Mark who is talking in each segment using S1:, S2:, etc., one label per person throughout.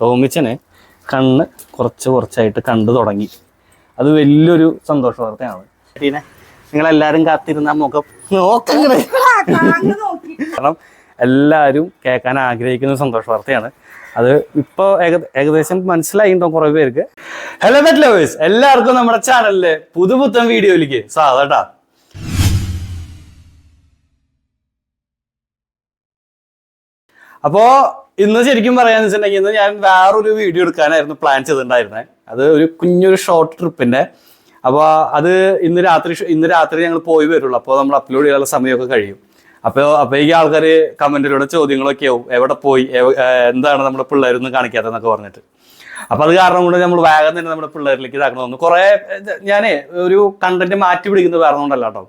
S1: ടോമിച്ചനെ കണ്ണ് കുറച്ച് കുറച്ചായിട്ട് കണ്ടു തുടങ്ങി. അത് വലിയൊരു സന്തോഷ വാർത്തയാണ്. നിങ്ങൾ നിങ്ങളെല്ലാരും കാത്തിരുന്ന മുഖം നോക്കങ്ങൾ കാരണം എല്ലാവരും കേൾക്കാൻ ആഗ്രഹിക്കുന്ന സന്തോഷ വാർത്തയാണ്. അത് ഇപ്പോൾ ഏകദേശം മനസ്സിലായിട്ടോ കുറേ പേർക്ക്? ഹലോ ബെറ്റ് ലവേഴ്സ് എല്ലാവർക്കും നമ്മുടെ ചാനലിലെ പുതുപുത്തൻ വീഡിയോയിലേക്ക് സാധാട്ടാ അപ്പോ ഇന്ന് ശരിക്കും പറയാന്ന് വെച്ചിട്ടുണ്ടെങ്കിൽ ഇന്ന് ഞാൻ വേറൊരു വീഡിയോ എടുക്കാനായിരുന്നു പ്ലാൻ ചെയ്തിട്ടുണ്ടായിരുന്നത് അത് ഒരു കുഞ്ഞൊരു ഷോർട്ട് ട്രിപ്പിന്റെ അപ്പോൾ അത് ഇന്ന് രാത്രി ഇന്ന് രാത്രി ഞങ്ങൾ പോയി വരുള്ളൂ. അപ്പോൾ നമ്മൾ അപ്ലോഡ് ചെയ്യാനുള്ള സമയമൊക്കെ കഴിയും. അപ്പോൾ ഈ ആൾക്കാർ കമന്റിലൂടെ ചോദ്യങ്ങളൊക്കെ ആവും. എവിടെ പോയി? എന്താണ് നമ്മുടെ പിള്ളേരൊന്നും കാണിക്കാത്തതെന്നൊക്കെ പറഞ്ഞിട്ട്. അപ്പൊ അത് കാരണം കൊണ്ട് നമ്മൾ വേഗം തന്നെ നമ്മുടെ പിള്ളേരിലേക്ക് ഇതാക്കണം. തോന്നുന്നു കുറെ ഞാനേ ഒരു കണ്ടന്റ് മാറ്റി പിടിക്കുന്നത് കാരണം കൊണ്ടല്ല കേട്ടോ.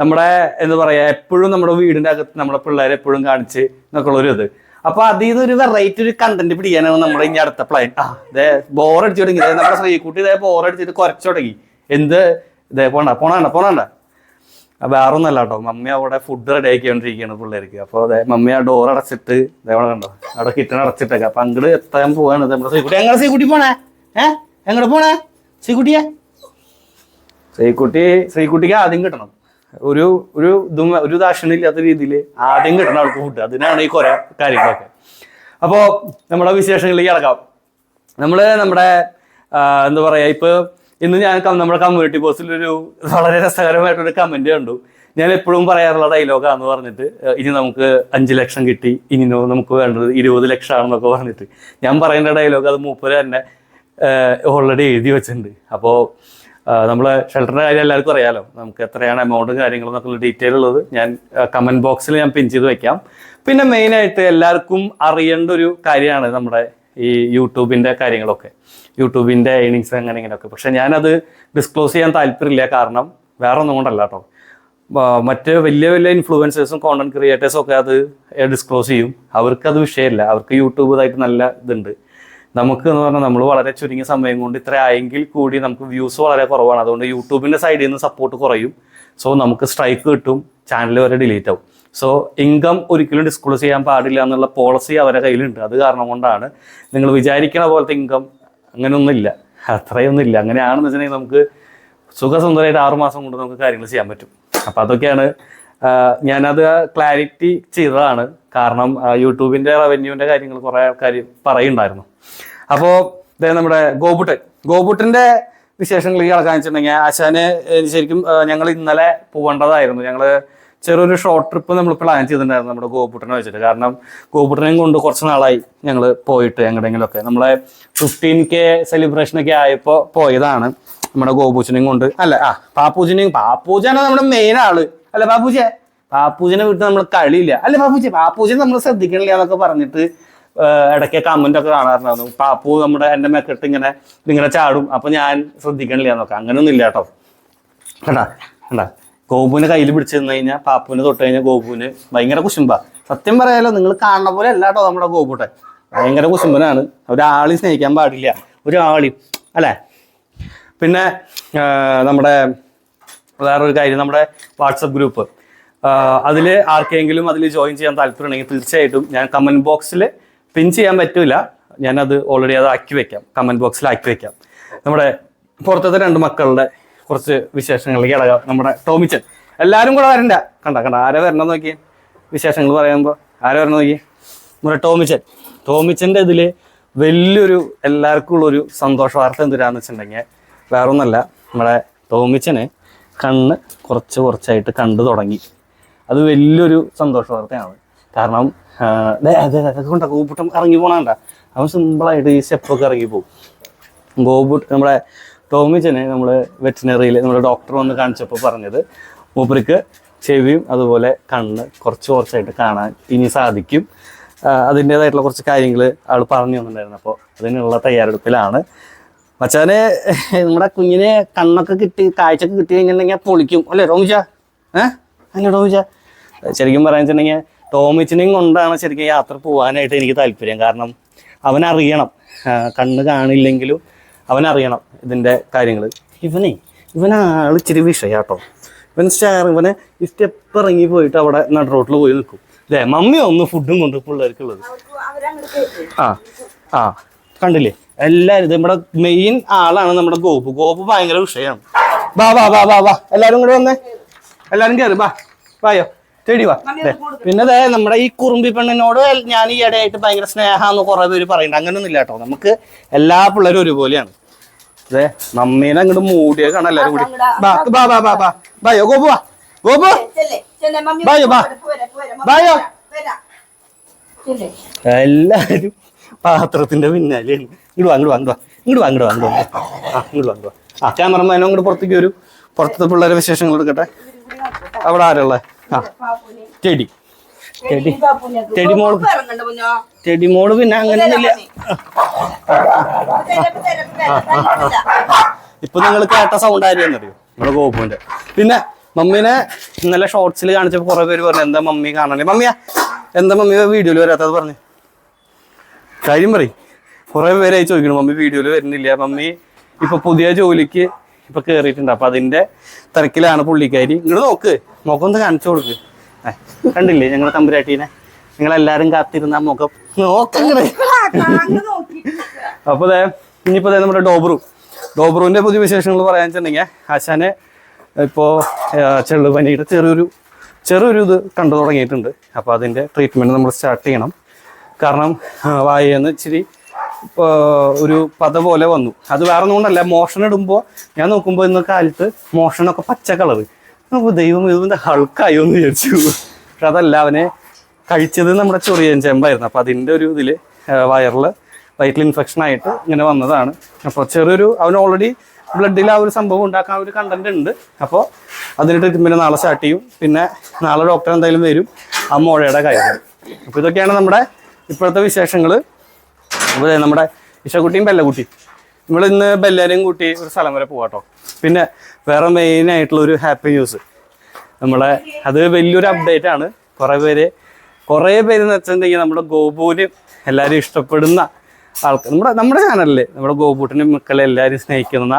S1: നമ്മുടെ എന്താ പറയാ എപ്പോഴും നമ്മുടെ വീടിന്റെ അകത്ത് നമ്മുടെ പിള്ളേരെ എപ്പോഴും കാണിച്ച് എന്നൊക്കെ ഉള്ളൊരു ഇത്. അപ്പൊ അതിൽ നിന്ന് ഒരു വെറൈറ്റി ഒരു കണ്ടന്റ് പിടിക്കാനാണ് നമ്മുടെ ഇനി അടുത്ത പ്ലാൻ ആ ഇതേ ബോറടിച്ചു തുടങ്ങി. നമ്മുടെ ശ്രീകുട്ടി ഇതേ ബോറടിച്ചിട്ട് കുറച്ചു തുടങ്ങി. എന്ത്? ഇതേ പോണ പോണണ്ട പോണണ്ട. വേറെ ഒന്നല്ല കേട്ടോ. മമ്മി അവിടെ ഫുഡ് റെഡി ആക്കിക്കൊണ്ടിരിക്കുകയാണ് പിള്ളേർക്ക്. അപ്പോൾ അതെ മമ്മി ആ ഡോർ അടച്ചിട്ട് ഇതേപോലെ അവിടെ കണ്ടോ? അവിടെ കിട്ടണ അടച്ചിട്ടേക്കാം. അപ്പൊ അങ്ങോട്ട് എത്താൻ പോവാണ് നമ്മുടെ ശ്രീകുട്ടി. എങ്ങനെ ശ്രീകുട്ടി പോണേ? ഏ? എങ്ങോട്ട് പോണേ? ശ്രീകുട്ടിയെ? ശ്രീകുട്ടി ശ്രീകുട്ടിക്ക് ആദ്യം കിട്ടണം. ഒരു ഒരു ഇതും ഒരു ദാക്ഷിണില്ലാത്ത രീതിയിൽ ആദ്യം കിട്ടണ അവൾക്ക് ഫുഡ് അതിനാണ് ഈ കുറെ കാര്യങ്ങളൊക്കെ. അപ്പോൾ നമ്മുടെ വിശേഷങ്ങളിലേക്ക് ഇറക്കാം നമ്മൾ നമ്മുടെ എന്താ പറയുക ഇപ്പൊ ഇന്ന് ഞാൻ നമ്മുടെ കമ്മ്യൂണിറ്റി പോസ്റ്റിൽ ഒരു വളരെ രസകരമായിട്ടൊരു കമന്റ് കണ്ടു. ഞാൻ എപ്പോഴും പറയാറുള്ള ഡയലോഗാന്ന് പറഞ്ഞിട്ട് ഇനി നമുക്ക് അഞ്ച് ലക്ഷം കിട്ടി ഇനി നമുക്ക് വേണ്ടത് ഇരുപത് ലക്ഷമാണെന്നൊക്കെ പറഞ്ഞിട്ട്. ഞാൻ പറയുന്ന ഡയലോഗ് അത് മൂപ്പര് തന്നെ ഓൾറെഡി എഴുതി വെച്ചിട്ടുണ്ട്. അപ്പോൾ നമ്മളെ ഷെൽട്ടറിന്റെ കാര്യം എല്ലാവർക്കും അറിയാലോ. നമുക്ക് എത്രയാണ് എമൗണ്ടും കാര്യങ്ങളും എന്നൊക്കെ ഉള്ള ഡീറ്റെയിൽ ഉള്ളത്. ഞാൻ കമന്റ് ബോക്സിൽ ഞാൻ പിൻ ചെയ്ത് വെക്കാം. പിന്നെ മെയിൻ ആയിട്ട് എല്ലാവർക്കും അറിയേണ്ട ഒരു കാര്യമാണ് നമ്മുടെ ഈ യൂട്യൂബിന്റെ കാര്യങ്ങളൊക്കെ. യൂട്യൂബിന്റെ ഏണിങ്സ് അങ്ങനെ ഇങ്ങനെയൊക്കെ. പക്ഷെ ഞാനത് ഡിസ്ക്ലോസ് ചെയ്യാൻ താല്പര്യമില്ല. കാരണം വേറെ ഒന്നും കൊണ്ടല്ല കേട്ടോ. മറ്റ് വലിയ വലിയ ഇൻഫ്ലുവൻസേഴ്സും കോണ്ടന്റ് ക്രിയേറ്റേഴ്സും ഒക്കെ അത് ഡിസ്ക്ലോസ് ചെയ്യും. അവർക്ക് അത് വിഷയമില്ല. അവർക്ക് യൂട്യൂബ് ഇതായിട്ട് നല്ല ഇതുണ്ട്. നമുക്ക് എന്ന് പറഞ്ഞാൽ നമ്മൾ വളരെ ചുരുങ്ങിയ സമയം കൊണ്ട് ഇത്ര ആയെങ്കിൽ കൂടി നമുക്ക് വ്യൂസ് വളരെ കുറവാണ്. അതുകൊണ്ട് യൂട്യൂബിന്റെ സൈഡിൽ നിന്ന് സപ്പോർട്ട് കുറയും. സോ നമുക്ക് സ്ട്രൈക്ക് കിട്ടും ചാനൽ വരെ ഡിലീറ്റ് ആവും. സോ ഇൻകം ഒരിക്കലും ഡിസ്ക്ലോസ് ചെയ്യാൻ പാടില്ല എന്നുള്ള പോളിസി അവരുടെ കയ്യിലുണ്ട്. അത് കാരണം കൊണ്ടാണ് നിങ്ങൾ വിചാരിക്കുന്ന പോലത്തെ ഇൻകം അങ്ങനെയൊന്നുമില്ല. അത്രയൊന്നുമില്ല. അങ്ങനെയാണെന്ന് വെച്ചിട്ടുണ്ടെങ്കിൽ നമുക്ക് സുഖസുന്ദരമായിട്ട് ആറുമാസം കൊണ്ട് നമുക്ക് കാര്യങ്ങൾ ചെയ്യാൻ പറ്റും. അപ്പോൾ അതൊക്കെയാണ് ഞാനത് ക്ലാരിറ്റി ചെയ്തതാണ്. കാരണം യൂട്യൂബിന്റെ റവന്യൂവിന്റെ കാര്യങ്ങൾ കുറെ ആൾക്കാർ പറയുണ്ടായിരുന്നു. അപ്പോ ഇതേ നമ്മുടെ ഗോപുട്ടൻ. ഗോപുട്ടന്റെ വിശേഷങ്ങളിൽ കിടക്കാൻ വെച്ചിട്ടുണ്ടെങ്കിൽ ആശാന് ശരിക്കും ഞങ്ങൾ ഇന്നലെ പോകേണ്ടതായിരുന്നു. ഞങ്ങൾ ചെറിയൊരു ഷോർട്ട് ട്രിപ്പ് നമ്മൾ പ്ലാൻ ചെയ്തിട്ടുണ്ടായിരുന്നു നമ്മുടെ ഗോപുട്ടനെ വെച്ചിട്ട്. കാരണം ഗോപുട്ടനെയും കൊണ്ട് കുറച്ച് നാളായി ഞങ്ങൾ പോയിട്ട് എങ്ങടെയെങ്കിലുമൊക്കെ നമ്മളെ ഫിഫ്റ്റീൻ കെ സെലിബ്രേഷൻ ഒക്കെ ആയപ്പോൾ പോയതാണ്. നമ്മുടെ ഗോപൂച്ചനെയും കൊണ്ട്. അല്ല ആ പാപ്പൂച്ചനെയും പാപ്പൂച്ചനാണ് നമ്മുടെ മെയിൻ ആൾ. അല്ല പാപ്പൂച്ച ബാപ്പൂജിനെ വിട്ട് നമ്മൾ കളിയില്ല. അല്ല പാപ്പൂച്ച ബാപ്പൂജിനെ നമ്മൾ ശ്രദ്ധിക്കണില്ല എന്നൊക്കെ പറഞ്ഞിട്ട് ഇടയ്ക്ക് കമന്റ് ഒക്കെ കാണാറുണ്ടായിരുന്നു. പാപ്പു നമ്മുടെ എന്റെ മെക്കിട്ട് ഇങ്ങനെ ഇങ്ങനെ ചാടും. അപ്പൊ ഞാൻ ശ്രദ്ധിക്കണില്ല എന്നൊക്കെ. അങ്ങനെയൊന്നും ഇല്ല കേട്ടോ. കണ്ടാ കണ്ടാ. ഗോപുവിനെ കയ്യിൽ പിടിച്ചു തന്നു കഴിഞ്ഞാൽ പാപ്പുവിനെ തൊട്ട് കഴിഞ്ഞാൽ ഗോപുവിന് ഭയങ്കര കുശുമ്പ. സത്യം പറയാലോ നിങ്ങൾ കാണുന്ന പോലെ അല്ല കേട്ടോ നമ്മുടെ ഗോപുട്ടെ ഭയങ്കര കുശുമ്പനാണ്. ഒരാളി സ്നേഹിക്കാൻ പാടില്ല. ഒരാളി അല്ലേ? പിന്നെ നമ്മുടെ വേറൊരു കാര്യം നമ്മുടെ വാട്സപ്പ് ഗ്രൂപ്പ്. അതിൽ ആർക്കെങ്കിലും അതിൽ ജോയിൻ ചെയ്യാൻ താല്പര്യമുണ്ടെങ്കിൽ തീർച്ചയായിട്ടും ഞാൻ കമന്റ് ബോക്സിൽ പിൻ ചെയ്യാൻ പറ്റില്ല ഞാനത് ഓൾറെഡി അത് ആക്കി വെക്കാം. കമന്റ് ബോക്സിൽ ആക്കി വെക്കാം. നമ്മുടെ പുറത്തത്തെ രണ്ട് മക്കളുടെ കുറച്ച് വിശേഷങ്ങളിലേക്ക് ഇടകാം നമ്മുടെ ടോമിച്ചൻ എല്ലാവരും കൂടെ വരണ്ട. കണ്ട കണ്ട. ആരെ വരണം നോക്കി. വിശേഷങ്ങൾ പറയുമ്പോൾ ആരെ വരണം നോക്കി. നമ്മുടെ ടോമിച്ചൻ ടോമിച്ചന്റെ ഇതിൽ വലിയൊരു എല്ലാവർക്കും ഉള്ളൊരു സന്തോഷ വാർത്ത എന്തിനാന്ന് വെച്ചിട്ടുണ്ടെങ്കിൽ വേറൊന്നല്ല. നമ്മുടെ ടോമിച്ചനെ കണ്ണ് കുറച്ച് കുറച്ചായിട്ട് കണ്ടു തുടങ്ങി. അത് വലിയൊരു സന്തോഷ വാർത്തയാണ്. കാരണം കൊണ്ട? കൂപ്പിട്ടം ഇറങ്ങി പോണണ്ട. അവൻ സിമ്പിളായിട്ട് ഈ സ്റ്റെപ്പൊക്കെ ഇറങ്ങി പോകും ഗോപുട്ട് നമ്മുടെ ടോമിച്ചനെ നമ്മൾ വെറ്റിനറിയിൽ നമ്മുടെ ഡോക്ടർ വന്ന് കാണിച്ചപ്പോൾ പറഞ്ഞത് മൂപ്പർക്ക് ചെവിയും അതുപോലെ കണ്ണ് കുറച്ച് കുറച്ചായിട്ട് കാണാൻ ഇനി സാധിക്കും. അതിന്റേതായിട്ടുള്ള കുറച്ച് കാര്യങ്ങൾ ആൾ പറഞ്ഞു തന്നിട്ടുണ്ടായിരുന്നു. അപ്പോൾ അതിനുള്ള തയ്യാറെടുപ്പിലാണ് മച്ചാനെ നമ്മുടെ കുഞ്ഞിനെ കണ്ണൊക്കെ കിട്ടി കാഴ്ചക്ക് കിട്ടി കഴിഞ്ഞിട്ടുണ്ടെങ്കിൽ പൊളിക്കും. അല്ലേ റോമിച്ച? ഏഹ് അല്ലേ റോമിച്ച? ശരിക്കും പറയാൻ വെച്ചിട്ടുണ്ടെങ്കിൽ ടോമിച്ചിനെയും കൊണ്ടാണ് ശരിക്കും യാത്ര പോകാനായിട്ട് എനിക്ക് താല്പര്യം. കാരണം അവനറിയണം. കണ്ണ് കാണില്ലെങ്കിലും അവനറിയണം ഇതിന്റെ കാര്യങ്ങൾ ഇവനെ ഇവനാൾ ഇച്ചിരി വിഷയാട്ടോ. ഇവൻ സ്റ്റാർ ഇവനെ ഈ സ്റ്റെപ്പ് ഇറങ്ങി പോയിട്ട് അവിടെ നട റോട്ടിൽ പോയി നിൽക്കും. അല്ലേ മമ്മി ഒന്ന് ഫുഡും കൊണ്ട് പിള്ളേർക്കുള്ളത് ആ ആ. കണ്ടില്ലേ? എല്ലാവരും ഇത് നമ്മുടെ മെയിൻ ആളാണ് നമ്മുടെ ഗോപു. ഗോപു ഭയങ്കര വിഷയമാണ് വാ വാ വാ വാ വാ. എല്ലാരും കൂടെ വന്നേ. എല്ലാരും കയറി വാ. വായോ. ചെടി വാ. പിന്നെ അതെ നമ്മുടെ ഈ കുറുമ്പി പെണ്ണിനോട് ഞാൻ ഈ ഇടയായിട്ട് ഭയങ്കര സ്നേഹമെന്ന് കുറെ പേര് പറയുന്നുണ്ട് അങ്ങനൊന്നും ഇല്ല കേട്ടോ. നമുക്ക് എല്ലാ പിള്ളേരും ഒരുപോലെയാണ്. അതെ നമ്മീനെ അങ്ങോട്ട് മൂടിയ കാണാം എല്ലാരും കൂടി. ബാ ബാ ബാ ബാ വാ വായോ ഗോപു വാ. ഗോപു ബായോ, ബാ. ബായോ. എല്ലാരും പാത്രത്തിന്റെ പിന്നാലെയാണ് ഇങ്ങോട്ട് വാ ഇങ്ങോട്ട് വാ ഇങ്ങോട്ട് വാ. ഇങ്ങോട്ട് വാ ഇങ്ങോട്ട് വാ ആ ഇങ്ങോട്ട് വാ ഇങ്ങോട്ട് ആ അങ്ങോട്ട് പുറത്തേക്ക് വരും. പുറത്തെ പിള്ളേരെ വിശേഷങ്ങൾ എടുക്കട്ടെ. അവിടെ ആരുള്ള? ആ. ചെടി ചെടി ചെടി
S2: മോൾ.
S1: ചെടി മോൾ പിന്നെ അങ്ങനെയൊന്നുമില്ല. ഇപ്പൊ നിങ്ങൾ കേട്ട സൗണ്ട് ആരെയെന്നറിയോ നമ്മുടെ ഗോപുവിന്റെ. പിന്നെ മമ്മീനെ ഇന്നലെ ഷോർട്സിൽ കാണിച്ചപ്പോ കുറെ പേര് പറഞ്ഞു എന്താ മമ്മി കാണണേ മമ്മിയാ എന്താ മമ്മി വീഡിയോയിൽ വരാത്തത് പറഞ്ഞു? കാര്യം പറയും. കുറെ പേരായി ചോദിക്കണം മമ്മി വീഡിയോയിൽ വരുന്നില്ല. മമ്മി ഇപ്പൊ പുതിയ ജോലിക്ക് ഇപ്പൊ കേറിയിട്ടുണ്ട്. അപ്പൊ അതിന്റെ തിരക്കിലാണ് പുള്ളിക്കാരി. ഇങ്ങോട്ട് നോക്ക്. മുഖം ഒന്ന് കാണിച്ചു കൊടുക്ക്. കണ്ടില്ലേ ഞങ്ങളെ തമ്പുരാട്ടീനെ? നിങ്ങളെല്ലാരും കാത്തിരുന്ന ആ മുഖം നോക്കങ്ങനെ അപ്പൊ ദേ നമ്മുടെ ഡോബ്രു. ഡോബ്രുവിന്റെ പുതിയ വിശേഷങ്ങൾ പറയാന്ന് വെച്ചിട്ടുണ്ടെങ്കിൽ ആശാനെ ഇപ്പോ ചെള്ളുപനിയുടെ ചെറിയൊരു ചെറിയൊരു ഇത് കണ്ടു തുടങ്ങിയിട്ടുണ്ട്. അപ്പോൾ അതിന്റെ ട്രീറ്റ്മെന്റ് നമ്മൾ സ്റ്റാർട്ട് ചെയ്യണം. കാരണം വായെന്ന് ഇച്ചിരി ഒരു പത പോലെ വന്നു. അത് വേറെ ഒന്നുകൊണ്ടല്ല മോഷൻ ഇടുമ്പോൾ ഞാൻ നോക്കുമ്പോൾ ഇന്ന് കാലത്ത് മോഷനൊക്കെ പച്ച കളറ് അപ്പോൾ ദൈവം ഇതിന്റെ ഹൾക്കായോ എന്ന് വിചാരിച്ചു. പക്ഷെ അതല്ല അവനെ കഴിച്ചത് നമ്മുടെ ചൊറിയൻ ചെമ്പായിരുന്നു. അപ്പോൾ അതിന്റെ ഒരു ഇതിൽ വയറിൽ വയറ്റിൽ ഇൻഫെക്ഷൻ ആയിട്ട് ഇങ്ങനെ വന്നതാണ്. അപ്പോൾ ചെറിയൊരു അവൻ ഓൾറെഡി ബ്ലഡിൽ ആ ഒരു സംഭവം ഉണ്ടാക്കാൻ ഒരു കണ്ടന്റ് ഉണ്ട്. അപ്പോൾ അതിന് ട്രീറ്റ്മെന്റ് നാളെ സ്റ്റാർട്ട് ചെയ്യും. പിന്നെ നാളെ ഡോക്ടർ എന്തായാലും വരും. ആ മോഴയുടെ കാര്യം. അപ്പോൾ ഇതൊക്കെയാണ് നമ്മുടെ ഇപ്പോഴത്തെ വിശേഷങ്ങൾ അപ്പോൾ നമ്മുടെ ഇഷക്കുട്ടിയും ബെല്ലക്കുട്ടിയും. നമ്മൾ ഇന്ന് ബെല്ലാരെയും കൂട്ടി ഒരു സ്ഥലം വരെ പോവാട്ടോ. പിന്നെ വേറെ മെയിൻ ആയിട്ടുള്ള ഒരു ഹാപ്പി ന്യൂസ് നമ്മളെ അത് വലിയൊരു അപ്ഡേറ്റ് ആണ്. കുറേ പേര് കുറേ പേര് എന്ന് വെച്ചിട്ടുണ്ടെങ്കിൽ നമ്മുടെ ഗോപുവിന് എല്ലാവരും ഇഷ്ടപ്പെടുന്ന ആൾക്കാർ നമ്മുടെ നമ്മുടെ ചാനലിൽ നമ്മുടെ ഗോപൂട്ടിനും മക്കളെ എല്ലാവരും സ്നേഹിക്കുന്ന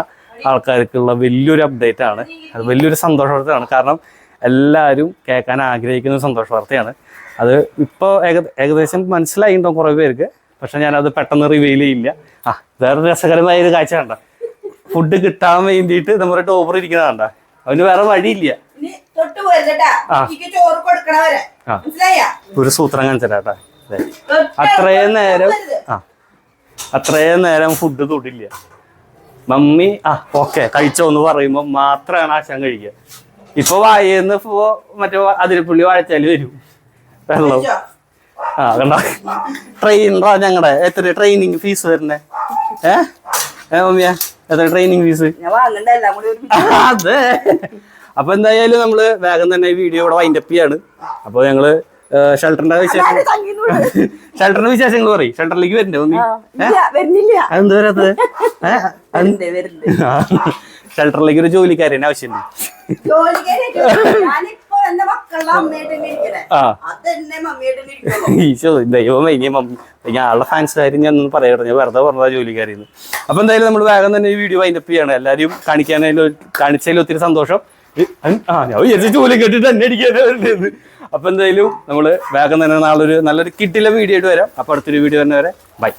S1: ആൾക്കാർക്കുള്ള വലിയൊരു അപ്ഡേറ്റ് ആണ്. അത് വലിയൊരു സന്തോഷ വാർത്തയാണ് കാരണം എല്ലാവരും കേൾക്കാൻ ആഗ്രഹിക്കുന്ന സന്തോഷ വാർത്തയാണ് അത് ഇപ്പോൾ ഏക ഏകദേശം മനസ്സിലായിട്ടുണ്ടാവും കുറേ പേർക്ക്. പക്ഷെ ഞാനത് പെട്ടെന്ന് റിവീൽ ചെയ്യില്ല. ആ വേറെ രസകരമായ ഒരു കാഴ്ച കണ്ട? ഫുഡ് കിട്ടാൻ വേണ്ടിയിട്ട് നമ്മുടെ ടോപ്പർ ഇരിക്കുന്നത് കണ്ട? അവന് വേറെ വഴിയില്ല. ആ. ഒരു സൂത്രം കാണിച്ചാട്ടാ അത്രയും നേരം. ആ. അത്രയും നേരം ഫുഡ് തൊട്ടില്ല മമ്മി ആ ഓക്കെ കഴിച്ചോ എന്ന് പറയുമ്പോൾ മാത്രമാണ് ആശാൻ കഴിക്കുക ഇപ്പൊ വായന്ന് ഇപ്പോ മറ്റേ അതിരപ്പുള്ളി വാഴച്ചാൽ വരും. വെള്ളം? ആ കണ്ട? ട്രെയിനറാ ഞങ്ങളുടെ എത്ര ട്രെയിനിങ് ഫീസ് വരുന്നേ? ഏ? ഏ മമ്മിയ എത്ര ട്രെയിനിങ് ഫീസ് അതെ. അപ്പൊ എന്തായാലും നമ്മൾ വേഗം തന്നെ വീഡിയോ ഇവിടെ വൈൻഡപ്പ് ചെയ്യാണ്. അപ്പൊ ഞങ്ങൾ ഷെൽട്ടറിന്റെ വിശേഷം ഷെൽട്ടറിന്റെ വിശേഷങ്ങൾ പറയും. ഷെൽട്ടറിലേക്ക് വരണ്ടേ
S2: വരുന്നില്ല.
S1: അതെന്ത് വരാത്തത്? ഷെൽട്ടറിലേക്ക് ഒരു ജോലിക്കാരനെ ആവശ്യമുണ്ട്. ഈശോ ദൈവം ഇനി മമ്മി ഞാളുടെ ഫാൻസ് കാര്യം ഞാൻ ഒന്നും പറയട്ടെ. ഞാൻ വെറുതെ പറഞ്ഞ ജോലിക്കാരിന്ന്. അപ്പൊ എന്തായാലും നമ്മൾ വേഗം തന്നെ ഈ വീഡിയോ വൈൻഡപ്പ് ചെയ്യാണ്. എല്ലാവരും കാണിക്കാനായാലും കാണിച്ചതിൽ ഒത്തിരി സന്തോഷം. ആ ഞാൻ ജോലി കെട്ടിട്ട് തന്നെ അടിക്കാനായിരുന്നു അപ്പൊ എന്തായാലും നമ്മൾ വേഗം തന്നെ നാളെ ഒരു നല്ലൊരു കിട്ടില്ല വീഡിയോ ആയിട്ട് വരാം. അപ്പൊ അടുത്തൊരു വീഡിയോ തന്നെ വരെ ബൈ.